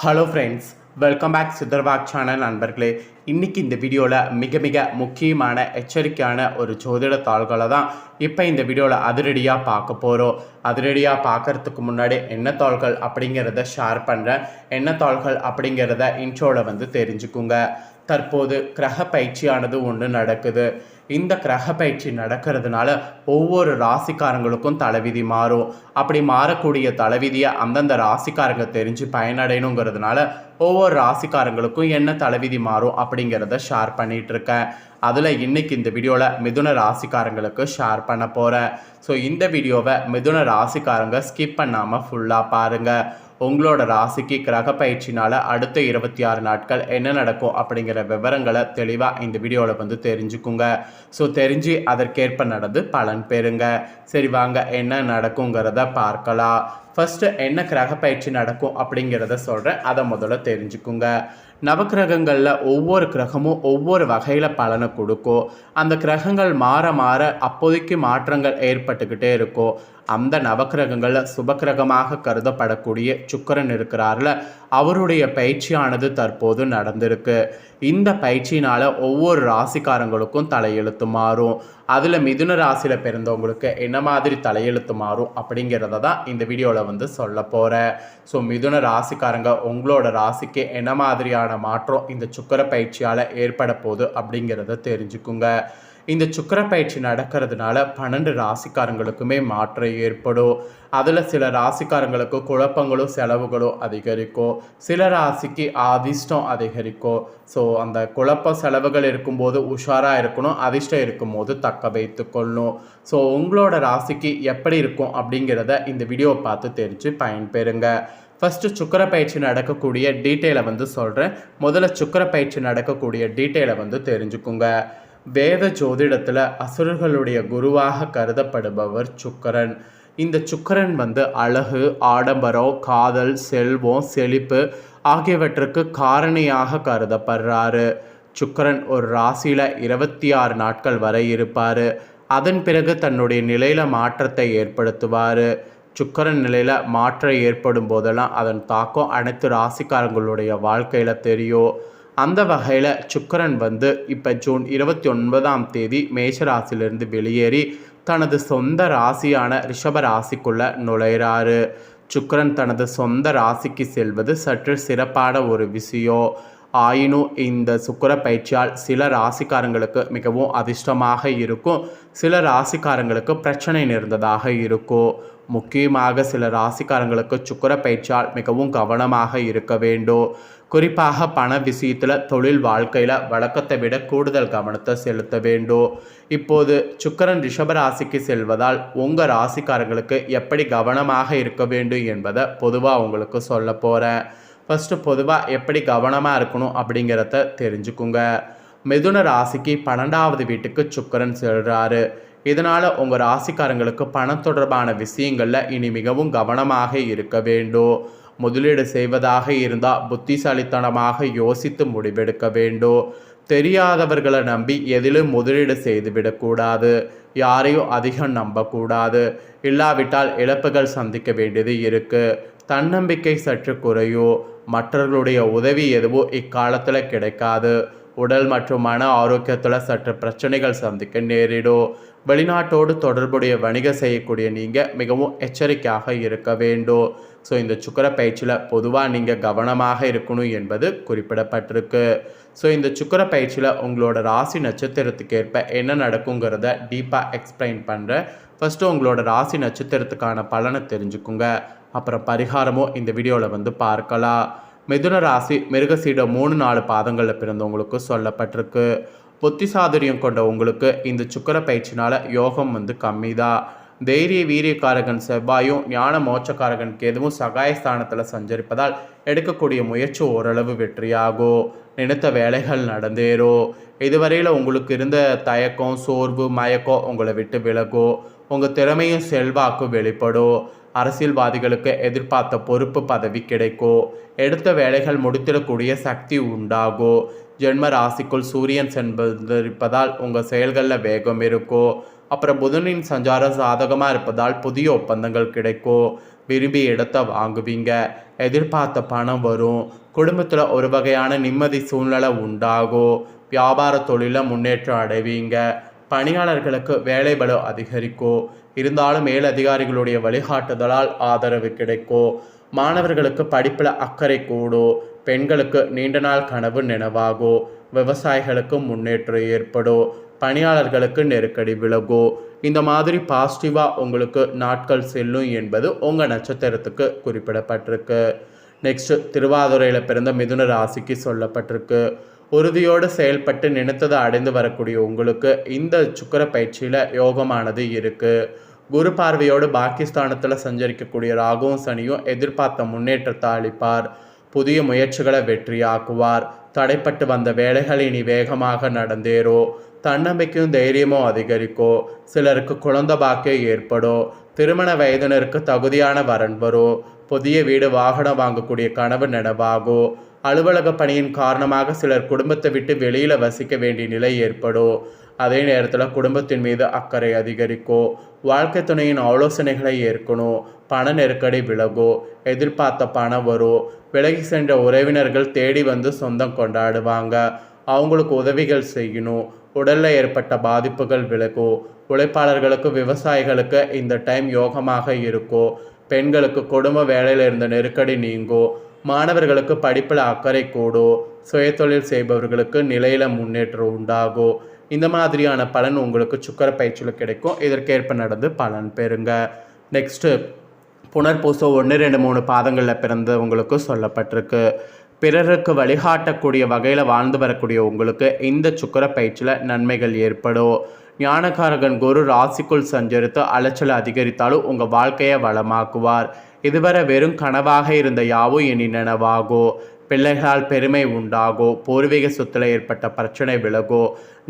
Hello friends welcome back Sitharvak channel நண்பர்களே. இன்றைக்கி இந்த வீடியோவில் மிக மிக முக்கியமான எச்சரிக்கையான ஒரு ஜோதிட தாள்களை தான் இப்போ இந்த வீடியோவில் அதிரடியாக பார்க்க போகிறோம் அதிரடியாக பார்க்கறதுக்கு முன்னாடி என்ன தாள்கள் அப்படிங்கிறத ஷேர் பண்ணுறேன் என்ன தாள்கள் அப்படிங்கிறத இன்ட்ரோவில் வந்து தெரிஞ்சுக்குங்க. தற்போது கிரக பயிற்சியானது ஒன்று நடக்குது. இந்த கிரக பயிற்சி நடக்கிறதுனால ஒவ்வொரு ராசிக்காரங்களுக்கும் தலைவிதி மாறும். அப்படி மாறக்கூடிய தலைவிதியை அந்தந்த ராசிக்காரங்க தெரிஞ்சு பயனடையணுங்கிறதுனால ஒவ்வொரு ராசிக்காரங்களுக்கும் என்ன தலைவிதி மாறும் அப்படிங்கிறத ஷேர் பண்ணிகிட்ருக்கேன் இருக்கேன் அதில் இன்றைக்கி இந்த வீடியோவில் மிதுன ராசிக்காரங்களுக்கு ஷேர் பண்ண போகிறேன் ஸோ இந்த வீடியோவை மிதுன ராசிக்காரங்க ஸ்கிப் பண்ணாமல் ஃபுல்லாக பாருங்கள் உங்களோட ராசிக்கு கிரக பயிற்சினால் அடுத்த இருபத்தி ஆறு நாட்கள் என்ன நடக்கும் அப்படிங்கிற விவரங்களை தெளிவாக இந்த வீடியோவில் வந்து தெரிஞ்சுக்குங்க. ஸோ தெரிஞ்சு அதற்கேற்ப நடந்து பலன் பெறுங்க. சரி வாங்க என்ன நடக்குங்கிறத பார்க்கலாம். ஃபஸ்ட்டு என்ன கிரக பயிற்சி நடக்கும் அப்படிங்கிறத சொல்கிறேன் அதை முதல்ல தெரிஞ்சுக்குங்க. நவக்கிரகங்களில் ஒவ்வொரு கிரகமும் ஒவ்வொரு வகையில் பலனை கொடுக்கும். அந்த கிரகங்கள் மாற மாற அப்போதைக்கு மாற்றங்கள் ஏற்பட்டுக்கிட்டே இருக்கும். அந்த நவக்கிரகங்களில் சுபக்கிரகமாக கருதப்படக்கூடிய சுக்கரன் இருக்கிறார்ல அவருடைய பயிற்சியானது தற்போது நடந்திருக்கு. இந்த பயிற்சியினால் ஒவ்வொரு ராசிக்காரங்களுக்கும் தலையெழுத்து மாறும். அதில் மிதுன ராசியில் பிறந்தவங்களுக்கு என்ன மாதிரி தலையெழுத்து மாறும் அப்படிங்கிறத தான் இந்த வீடியோவில் வந்து சொல்ல போகிறேன் ஸோ மிதுன ராசிக்காரங்க உங்களோட ராசிக்கு என்ன மாதிரியான மாற்றம் இந்த சுக்கர பயிற்சியால் ஏற்பட போகுது அப்படிங்கிறத தெரிஞ்சுக்குங்க. இந்த சுக்கர பயிற்சி நடக்கிறதுனால பன்னெண்டு ராசிக்காரங்களுக்குமே மாற்றம் ஏற்படும். அதில் சில ராசிக்காரங்களுக்கு குழப்பங்களும் செலவுகளும் அதிகரிக்கும். சில ராசிக்கு அதிர்ஷ்டம் அதிகரிக்கும். ஸோ அந்த குழப்ப செலவுகள் இருக்கும்போது உஷாராக இருக்கணும் அதிர்ஷ்டம் இருக்கும்போது தக்க வைத்து கொள்ளணும். ஸோ உங்களோட ராசிக்கு எப்படி இருக்கும் அப்படிங்கிறத இந்த வீடியோவை பார்த்து தெரிஞ்சு பயன்பெறுங்க. ஃபஸ்ட்டு சுக்கர பயிற்சி நடக்கக்கூடிய டீட்டெயிலை வந்து சொல்கிறேன் முதல்ல சுக்கர பயிற்சி நடக்கக்கூடிய டீட்டெயிலை வந்து தெரிஞ்சுக்குங்க. வேத ஜோதிடத்தில் அசுரர்களுடைய குருவாக கருதப்படுபவர் சுக்கரன். இந்த சுக்கரன் வந்து அழகு ஆடம்பரம் காதல் செல்வம் செழிப்பு ஆகியவற்றுக்கு காரணியாக கருதப்படுறாரு. சுக்கரன் ஒரு ராசியில் இருபத்தி ஆறு நாட்கள் வரை இருப்பார். அதன் பிறகு தன்னுடைய நிலையில் மாற்றத்தை ஏற்படுத்துவார். சுக்கரன் நிலையில் மாற்றம் ஏற்படும் போதெல்லாம் அதன் தாக்கம் அனைத்து ராசிக்காரங்களுடைய வாழ்க்கையில் தெரியும். அந்த வகையில் சுக்கரன் வந்து இப்போ ஜூன் இருபத்தி ஒன்பதாம் தேதி மேஷராசிலிருந்து வெளியேறி தனது சொந்த ராசியான ரிஷப ராசிக்குள்ளே நுழைகிறாரு சுக்கரன் தனது சொந்த ராசிக்கு செல்வது சற்று சிறப்பான ஒரு விஷயம் ஆயினும் இந்த சுக்கர பயிற்சியால் சில ராசிக்காரங்களுக்கு மிகவும் அதிர்ஷ்டமாக இருக்கும். சில ராசிக்காரங்களுக்கு பிரச்சனை நேர்ந்ததாக இருக்கும். முக்கியமாக சில ராசிக்காரங்களுக்கு சுக்கர பயிற்சியால் மிகவும் கவனமாக இருக்க வேண்டும். குறிப்பாக பண விஷயத்தில் தொழில் வாழ்க்கையில் வழக்கத்தை விட கூடுதல் கவனத்தை செலுத்த வேண்டும். இப்போது சுக்கரன் ரிஷபராசிக்கு செல்வதால் உங்கள் ராசிக்காரங்களுக்கு எப்படி கவனமாக இருக்க வேண்டும் என்பதை பொதுவாக உங்களுக்கு சொல்ல போகிறேன் ஃபஸ்ட்டு பொதுவாக எப்படி கவனமாக இருக்கணும் அப்படிங்கிறத தெரிஞ்சுக்குங்க. மிதுன ராசிக்கு பன்னெண்டாவது வீட்டுக்கு சுக்கரன் செல்கிறாரு இதனால் உங்கள் ராசிக்காரங்களுக்கு பணம் தொடர்பான விஷயங்களில் இனி மிகவும் கவனமாக இருக்க வேண்டும். முதலீடு செய்வதாக இருந்தால் புத்திசாலித்தனமாக யோசித்து முடிவெடுக்க வேண்டும். தெரியாதவர்களை நம்பி எதிலும் முதலீடு செய்துவிடக்கூடாது யாரையும் அதிகம் நம்பக்கூடாது. இல்லாவிட்டால் இழப்புகள் சந்திக்க வேண்டியது இருக்குது தன்னம்பிக்கை சற்று குறையும் மற்றவர்களுடைய உதவி எதுவும் இக்காலத்தில் கிடைக்காது. உடல் மற்றும் மன ஆரோக்கியத்தில் சற்று பிரச்சனைகள் சந்திக்க நேரிடும். வெளிநாட்டோடு தொடர்புடைய வணிகம் செய்யக்கூடிய நீங்கள் மிகவும் எச்சரிக்கையாக இருக்க வேண்டும். ஸோ இந்த சுக்கர பயிற்சியில் பொதுவாக நீங்கள் கவனமாக இருக்கணும் என்பது குறிப்பிடப்பட்டிருக்கு. ஸோ இந்த சுக்கர பயிற்சியில் உங்களோட ராசி நட்சத்திரத்துக்கேற்ப என்ன நடக்குங்கிறத டீப்பாக எக்ஸ்பிளைன் பண்ணுறேன் ஃபஸ்ட்டு உங்களோட ராசி நட்சத்திரத்துக்கான பலனை தெரிஞ்சுக்குங்க. அப்புறம் பரிகாரமும் இந்த வீடியோவில் வந்து பார்க்கலாம். மிதுன ராசி மிருகசீட மூணு நாலு பாதங்களில் பிறந்தவங்களுக்கு சொல்லப்பட்டிருக்கு. புத்திசாதுரியம் கொண்ட உங்களுக்கு இந்த சுக்கர பயிற்சினால் யோகம் வந்து கம்மி தான் தைரிய வீரியக்காரகன் செவ்வாயும் ஞான மோட்சக்காரகன் எதுவும் சகாயஸ்தானத்தில் சஞ்சரிப்பதால் எடுக்கக்கூடிய முயற்சி ஓரளவு வெற்றியாகும் நினைத்த வேலைகள் நடந்தேறும் இதுவரையில் உங்களுக்கு இருந்த தயக்கம் சோர்வு மயக்கம் உங்களை விட்டு விலகும் உங்கள் திறமையும் செல்வாக்கு வெளிப்படும் அரசியல்வாதிகளுக்கு எதிர்பார்த்த பொறுப்பு பதவி கிடைக்கும் எடுத்த வேலைகள் முடித்திடக்கூடிய சக்தி உண்டாகும் ஜென்ம ராசிக்குள் சூரியன் சென்றிருப்பதால் உங்கள் செயல்களில் வேகம் இருக்கும் அப்புறம் புதனின் சஞ்சாரம் சாதகமாக இருப்பதால் புதிய ஒப்பந்தங்கள் கிடைக்கும் விரும்பி இடத்த வாங்குவீங்க. எதிர்பார்த்த பணம் வரும். குடும்பத்தில் ஒரு வகையான நிம்மதி சூழ்நிலை உண்டாகும் வியாபார தொழிலில் முன்னேற்றம் அடைவீங்க. பணியாளர்களுக்கு வேலை பலம் அதிகரிக்கும் இருந்தாலும் மேலதிகாரிகளுடைய வழிகாட்டுதலால் ஆதரவு கிடைக்கும் மாணவர்களுக்கு படிப்பில் அக்கறை கூடும் பெண்களுக்கு நீண்ட நாள் கனவு நினைவாகும் விவசாயிகளுக்கு முன்னேற்றம் ஏற்படும் பணியாளர்களுக்கு நெருக்கடி விலகும் இந்த மாதிரி பாசிட்டிவாக உங்களுக்கு நாட்கள் செல்லும் என்பது உங்கள் நட்சத்திரத்துக்கு குறிப்பிடப்பட்டிருக்கு. நெக்ஸ்ட் திருவாதுரையில் பிறந்த மிதுன ராசிக்கு சொல்லப்பட்டிருக்கு. உறுதியோடு செயல்பட்டு நினைத்ததை அடைந்து வரக்கூடிய உங்களுக்கு இந்த சுக்கர பயிற்சியில் யோகமானது இருக்குது குரு பார்வையோடு பாகிஸ்தானத்தில் சஞ்சரிக்கக்கூடிய ராகுவும் சனியும் எதிர்பார்த்த முன்னேற்றத்தை அளிப்பார். புதிய முயற்சிகளை வெற்றியாக்குவார். தடைப்பட்டு வந்த வேலைகள் இனி வேகமாக நடந்தேறோ. தன்னம்பிக்கையும் தைரியமும் அதிகரிக்கோ. சிலருக்கு குழந்த பாக்கியம் ஏற்படும் திருமண வயதினருக்கு தகுதியான வரன் வரும் புதிய வீடு வாகனம் வாங்கக்கூடிய கனவு நினைவாகும் அலுவலக பணியின் காரணமாக சிலர் குடும்பத்தை விட்டு வெளியில் வசிக்க வேண்டிய நிலை ஏற்படும் அதே நேரத்தில் குடும்பத்தின் மீது அக்கறை அதிகரிக்கும் வாழ்க்கை துணையின் ஆலோசனைகளை ஏற்கணும் பண நெருக்கடி விலகும் எதிர்பார்த்த பணம் வரும் விலகி சென்ற உறவினர்கள் தேடி வந்து சொந்தம் கொண்டாடுவாங்க. அவங்களுக்கு உதவிகள் செய்யணும். உடலில் ஏற்பட்ட பாதிப்புகள் விலகும் உழைப்பாளர்களுக்கு விவசாயிகளுக்கு இந்த டைம் யோகமாக இருக்கும் பெண்களுக்கு குடும்ப வேலையில் இருந்த நெருக்கடி நீங்கும் மாணவர்களுக்கு படிப்பில் அக்கறை கூடும் சுயதொழில் செய்பவர்களுக்கு நிலையில் முன்னேற்றம் உண்டாகும் இந்த மாதிரியான பலன் உங்களுக்கு சுக்கர பயிற்சியில் கிடைக்கும். இதற்கேற்ப நடந்து பலன் பெறுங்க. நெக்ஸ்ட்டு புனர்பூசம் ஒன்று ரெண்டு மூணு பாதங்களில் பிறந்தவங்களுக்கு சொல்லப்பட்டிருக்கு. பிறருக்கு வழிகாட்டக்கூடிய வகையில் வாழ்ந்து வரக்கூடிய உங்களுக்கு இந்த சுக்கர பயிற்சியில் நன்மைகள் ஏற்படும். ஞானகாரகன் குரு ராசிக்குள் சஞ்சரித்து அலைச்சல் அதிகரித்தாலும் உங்கள் வாழ்க்கையை வளமாக்குவார். இதுவரை வெறும் கனவாக இருந்த யாவும் இனி நினைவாகோ. பிள்ளைகளால் பெருமை உண்டாகோ பூர்வீக சொத்தில் ஏற்பட்ட பிரச்சனை விலகோ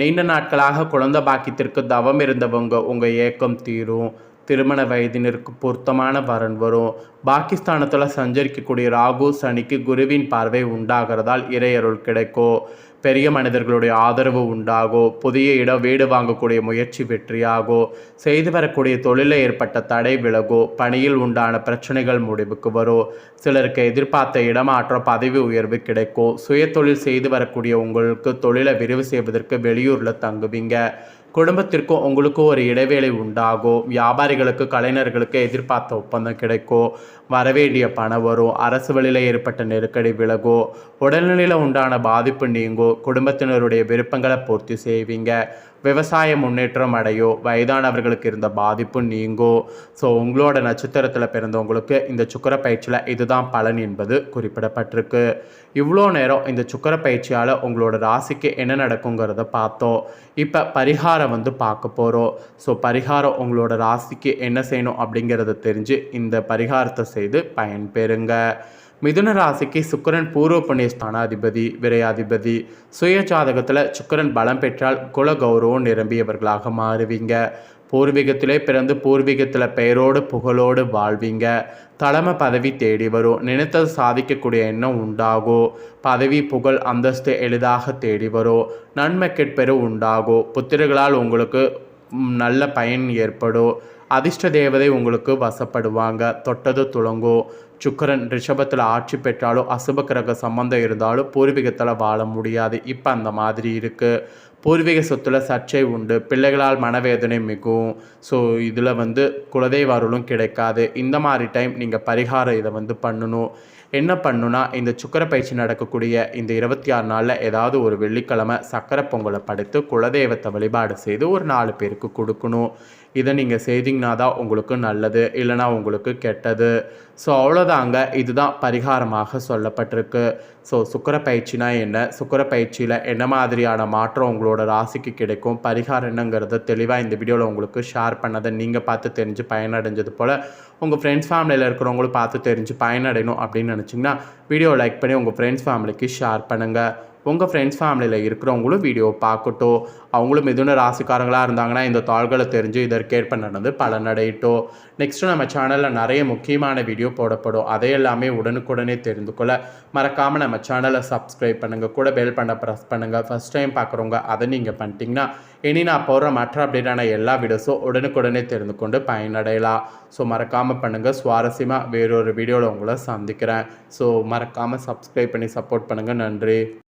நீண்ட நாட்களாக குழந்தை பாக்கியத்திற்கு தவம் இருந்தவங்க உங்கள் ஏக்கம் தீரும். திருமண வயதினருக்கு பொருத்தமான வரன் வரும். பாகிஸ்தானத்தில் சஞ்சரிக்கக்கூடிய ராகு சனிக்கு குருவின் பார்வை உண்டாகிறதால் இறையருள் கிடைக்கும். பெரிய மனிதர்களுடைய ஆதரவு உண்டாகும். புதிய இடம் வீடு வாங்கக்கூடிய முயற்சி வெற்றியாகும். செய்து வரக்கூடிய தொழிலில் ஏற்பட்ட தடை விலகும். பணியில் உண்டான பிரச்சனைகள் முடிவுக்கு வரும். சிலருக்கு எதிர்பார்த்த இடமாற்றம் பதவி உயர்வு கிடைக்கும். சுய தொழில் செய்து வரக்கூடிய உங்களுக்கு தொழிலை விரிவு செய்வதற்கு வெளியூரில் தங்குவீங்க. குடும்பத்திற்கும் உங்களுக்கும் ஒரு இடைவேளை உண்டாகும் வியாபாரிகளுக்கு கலைஞர்களுக்கு எதிர்பார்த்த ஒப்பந்தம் கிடைக்கும் வரவேண்டிய பணம் வரும் அரசு வழியில் ஏற்பட்ட நெருக்கடி விலகும் உடல்நிலையில் உண்டான பாதிப்பு நீங்கும் குடும்பத்தினருடைய விருப்பங்களை பூர்த்தி செய்வீங்க. விவசாய முன்னேற்றம் அடையும் வயதானவர்களுக்கு இருந்த பாதிப்பு நீங்கும் ஸோ உங்களோட நட்சத்திரத்தில் பிறந்தவங்களுக்கு இந்த சுக்கர பயிற்சியில் இதுதான் பலன் என்பது குறிப்பிடப்பட்டிருக்கு. இவ்வளோ நேரம் இந்த சுக்கர பயிற்சியால் உங்களோட ராசிக்கு என்ன நடக்குங்கிறத பார்த்தோம். இப்போ பரிகாரம் வந்து பார்க்க போகிறோம் ஸோ பரிகாரம் உங்களோட ராசிக்கு என்ன செய்யணும் அப்படிங்கிறத தெரிஞ்சு இந்த பரிகாரத்தை செய்து பயன்பெறுங்க. மிதுன ராசிக்கு சுக்கரன் பூர்வ புண்ணிய ஸ்தானாதிபதி விரையாதிபதி. சுய ஜாதகத்தில் சுக்கரன் பலம் பெற்றால் குல கௌரவம் நிரம்பியவர்களாக மாறுவீங்க. பூர்வீகத்திலே பிறந்து பூர்வீகத்தில் பெயரோடு புகழோடு வாழ்வீங்க. தலைமை பதவி தேடி வரும். நினைத்தது சாதிக்கக்கூடிய எண்ணம் உண்டாகும் பதவி புகழ் அந்தஸ்து எளிதாக தேடி வரும். நன்மை கெட்பெரு உண்டாகும் புத்திரர்களால் உங்களுக்கு நல்ல பயன் ஏற்படும். அதிர்ஷ்ட தேவதை உங்களுக்கு வசப்படுவாங்க. தொட்டது துளங்கும் சுக்கரன் ரிஷபத்தில் ஆட்சி பெற்றாலும் அசுப கிரக சம்பந்தம் இருந்தாலும் பூர்வீகத்தில் வாழ முடியாது. இப்போ அந்த மாதிரி இருக்குது பூர்வீக சொத்தில் சர்ச்சை உண்டு. பிள்ளைகளால் மனவேதனை மிகும். ஸோ இதில் வந்து குலதெய்வ அருளும் கிடைக்காது. இந்த மாதிரி டைம் நீங்கள் பரிகாரம் இதை வந்து பண்ணணும். என்ன பண்ணுனா இந்த சுக்கர பயிற்சி நடக்கக்கூடிய இந்த இருபத்தி ஆறு நாளில் ஏதாவது ஒரு வெள்ளிக்கிழமை சக்கரை பொங்கலை படைத்து குலதெய்வத்தை வழிபாடு செய்து ஒரு நாலு பேருக்கு கொடுக்கணும். இதை நீங்கள் செய்தீங்கன்னா தான் உங்களுக்கு நல்லது இல்லைனா உங்களுக்கு கெட்டது. ஸோ அவ்வளோதாங்க. இதுதான் பரிகாரமாக சொல்லப்பட்டிருக்கு. ஸோ சுக்கர பயிற்சினா என்ன? சுக்கர பயிற்சியில் என்ன மாதிரியான மாற்றம் உங்களோட ராசிக்கு கிடைக்கும்? பரிகாரம் என்னங்கிறத தெளிவாக இந்த வீடியோவில் உங்களுக்கு ஷேர் பண்ணதை நீங்கள் பார்த்து தெரிஞ்சு பயனடைஞ்சது போல் உங்கள் ஃப்ரெண்ட்ஸ் ஃபேமிலியில் இருக்கிறவங்களும் பார்த்து தெரிஞ்சு பயனடையணும் அப்படின்னு நினச்சிங்கன்னா வீடியோ லைக் பண்ணி உங்கள் ஃப்ரெண்ட்ஸ் ஃபேமிலிக்கு ஷேர் பண்ணுங்கள் உங்கள் ஃப்ரெண்ட்ஸ் ஃபேமிலியில் இருக்கிறவங்களும் வீடியோ பார்க்கட்டும் அவங்களும் மிதுன ராசிக்காரங்களாக இருந்தாங்கன்னா இந்த தாள்களை தெரிஞ்சு இதற்கேற்ப நடந்து பலனடையட்டும் நெக்ஸ்ட்டு நம்ம சேனலில் நிறைய முக்கியமான வீடியோ போடப்படும். அதை எல்லாமே உடனுக்குடனே தெரிந்து கொள்ள மறக்காமல் நம்ம சேனலை சப்ஸ்கிரைப் பண்ணுங்கள் கூட பெல் பண்ண ப்ரெஸ் பண்ணுங்கள் ஃபஸ்ட் டைம் பார்க்குறவங்க அதை நீங்கள் பண்ணிட்டீங்கன்னா இனி நான் போடுற மற்ற அப்டேட்டான எல்லா வீடியோஸும் உடனுக்குடனே தெரிந்து கொண்டு பயனடையலாம். ஸோ மறக்காமல் பண்ணுங்கள் சுவாரஸ்யமாக வேறொரு வீடியோவில் உங்களை சந்திக்கிறேன். ஸோ மறக்காமல் சப்ஸ்கிரைப் பண்ணி சப்போர்ட் பண்ணுங்கள் நன்றி.